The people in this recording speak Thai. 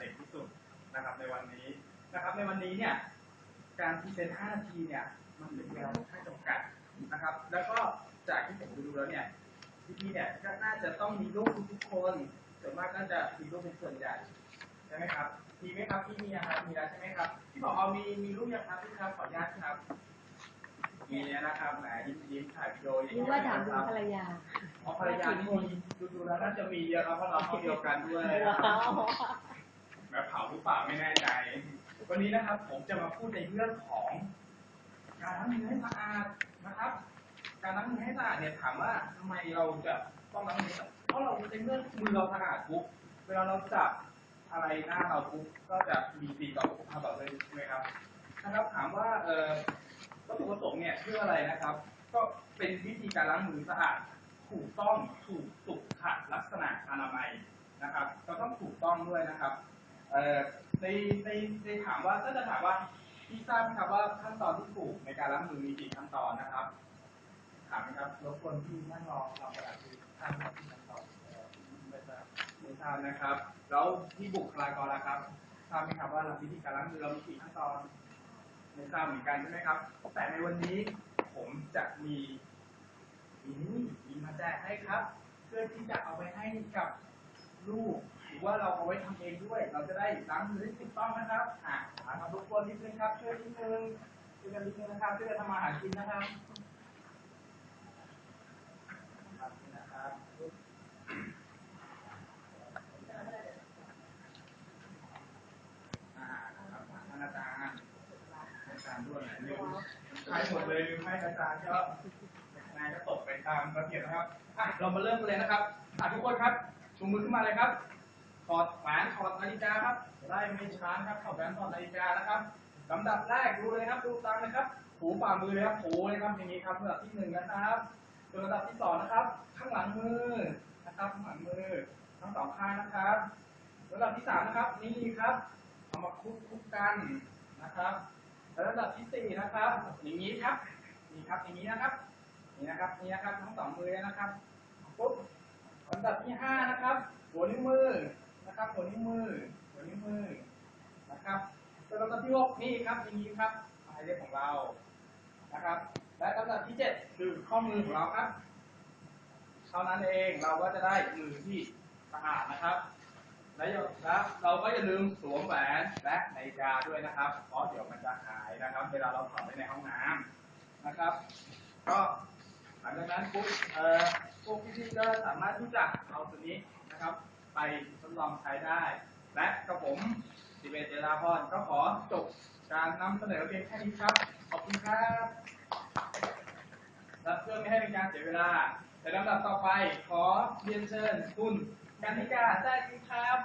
เด็กที่สุดนะครับในวันนี้นะครับในวันนี้เนี่ยการพรีเซนต์5นาทีเนี่ยมันเป็นเวลาค่อนข้างจำกัดนะครับ แล้วก็จากที่ผมดูแล้วเนี่ยพี่ๆเนี่ยก็น่าจะต้องมีลูกทุกๆคนส่วนมากก็จะมีลูกเป็นส่วนใหญ่ใช่ไหมครับมีไหมครับพี่มีนะครับมีแล้วใช่ไหมครับพี่บอกเอามีมีลูกยังครับพี่ครับขออนุญาตครับมีแล้วนะครับแหมยิ้มยิ้มถ่ายวิดีโออย่างนึกเงี้ยว่าถามนะถึคงรับภรรยาอ๋อภรรยานี่มีดูดูแล้วน่าจะมีเยอะครับเพราะเราเขาเดียวกันด้วย ปล่าไม่แน่ใจ วันนี้นะครับผมจะมาพูดในเรื่องของ การล้างมือให้สะอาดนะครับ การล้างมือให้สะอาดเนี่ยถามว่าทำไมเราจะต้องล้างมือเพราะเราในเมื่อมือเราสะอาดปุ๊บเวลาเราจับอะไรหน้าเราปุ๊บก็จะมีสีต่อสุขภาพเราเลยใช่ไหมครับนะครับ ถามว่าเอ่อวัตถุประสงค์เนี่ยเพื่ออะไรนะครับ ก็เป็นวิธีการล้างมือสะอาดถูกต้องถูกสุขลักษณะอนามัยนะครับ ก็ต้องถูกต้องด้วยนะครับ ในในในถามว่าถ้าจะถามว่าพี่ทราบไหมครับว่าขั้นตอนที่ถูกในการล้างมือมีกี่ขั้นตอนนะครับ ถามไหมครับรบกวนพี่นั่งรอเรากระดาษที่านที่ขั้นตอนเอ่อไม่ทราบไม่ทราบนะครับ แล้วพี่บุคลากรล่ะครับทราบไหมครับว่าวิธีการล้างมือเรามีกี่ขั้นตอนไม่ทราบเหมือนกันใช่ไหมครับ แต่ในวันนี้ผมจะมีมีนี่มีมาแจกให้ครับ เพื่อที่จะเอาไปให้กับ ลูกหรือว่าเราเอาไว้ทำเองด้วย เราจะได้ล้างมือให้ถูกต้องนะครับอะมาทำทุกคนนิดนึงครับ ช่วยนิดนึงช่วยกันนิดนึงนะครับช่วยกันทำมาหากินนะครับนะครับอาครับท่านอาจารย์อาจารย์ด้วยลืมให้หมดเลยลืมให้อาจารย์ก็นายก็ตกไปตามระเบียบนะครับอะเรามาเริ่มกันเลยนะครับอะทุกคนครับ ชูมือขึ้นมาเลยครับ ถอดแหวนถอดนาฬิกาครับ ได้ไม่ช้านครับถอดแหวนถอดนาฬิกานะครับลำดับแรกดูเลยครับ ดูตามนะครับถูฝ่ามือเลยครับถูเลยครับอย่างนี้ครับลำดับที่หนึ่งนะครับส่วนลำดับที่สองนะครับ ข้างหลังมือนะครับข้างหลังมือ ทั้งสองข้างนะครับลำดับที่สามนะครับ นี่ครับ เอามาคลุกคุกกันนะครับแล้วระดับที่สี่นะครับ อย่างนี้ครับ นี่ครับ อย่างนี้นะครับ นี่นะครับ นี่นะครับ ทั้งสองมือนะครับปุ๊บ ลำดับที่ห้านะครับ หัวนิ้วมือนะครับ หัวนิ้วมือ หัวนิ้วมือนะครับแล้วลำดับที่หกนี่ครับอย่างนี้ครับหมายเลขของเรานะครับ และลำดับที่เจ็ดคือข้อมือของเราครับเท่านั้นเองเราก็จะได้มือที่สะอาดนะครับและแล้วเราก็อย่าลืมสวมแหวนและนาฬิกาด้วยนะครับ เพราะเดี๋ยวมันจะหายนะครับ เวลาเราถอดไว้ในห้องน้ำนะครับ ก็ หลังจากนั้นปุ๊บเอ่อพวกพี่ๆก็สามารถที่จะเอาตัวนี้นะครับ ไปทดลองใช้ได้ และกระผมสิเบเจราพรก็ขอจบการนำเสนอเพียงแค่นี้ครับ ขอบคุณครับและเพื่อไม่ให้เป็นการเสียเวลาในลำดับต่อไปขอเรียนเชิญคุณกันนิกาได้ไหมครับ